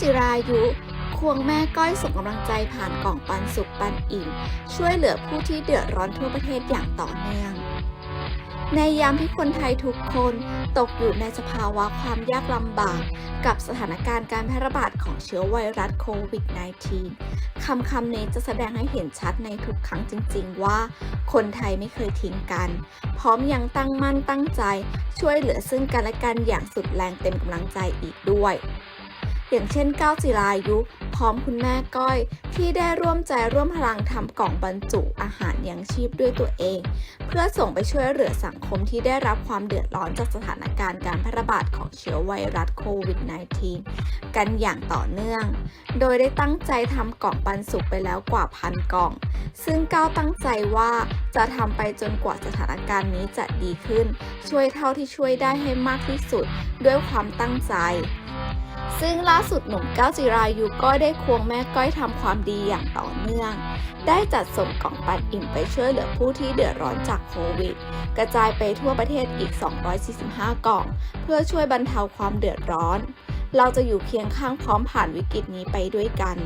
จิรายุควงแม่ก้อยส่งกำลังใจผ่านกล่องปันสุขปันอิ่ม ช่วยเหลือผู้ที่เดือดร้อนทั่วประเทศอย่างต่อเนื่อง ในยามที่คนไทยทุกคนตกอยู่ในสภาวะความยากลำบาก กับสถานการณ์การแพร่ระบาดของเชื้อไวรัสโควิด -19 คำคำนี้จะแสดงให้เห็นชัดในทุกครั้งจริง ๆ ว่า คนไทยไม่เคยทิ้งกัน พร้อมยังตั้งมั่นตั้งใจ ช่วยเหลือซึ่งกันและกันอย่างสุดแรงเต็มกำลังใจอีกด้วย อย่างเช่นก้าวจิรายุ พร้อมคุณแม่ก้อย ที่ได้ร่วมใจร่วมพลังทำกล่องบรรจุอาหารยังชีพด้วยตัวเอง เพื่อส่งไปช่วยเหลือสังคมที่ได้รับความเดือดร้อนจากสถานการณ์การแพร่ระบาดของเชื้อไวรัสโควิด -19 กันอย่างต่อเนื่อง โดยได้ตั้งใจทำกล่องปันสุไปแล้วกว่าพันกล่อง ซึ่งก้าวตั้งใจว่าจะทำไปจนกว่าสถานการณ์นี้จะดีขึ้น ช่วยเท่าที่ช่วยได้ให้มากที่สุดด้วยความตั้งใจ ซึ่งล่าสุดหนุ่มก้าวจิรายุก็ได้ควงแม่ก้อยทำความดีอย่างต่อเนื่อง ได้จัดส่งกล่องปันอิ่มไปช่วยเหลือผู้ที่เดือดร้อนจากโควิด กระจายไปทั่วประเทศอีก 245 กล่อง เพื่อช่วยบรรเทาความเดือดร้อน เราจะอยู่เคียงข้างพร้อมผ่านวิกฤตนี้ไปด้วยกัน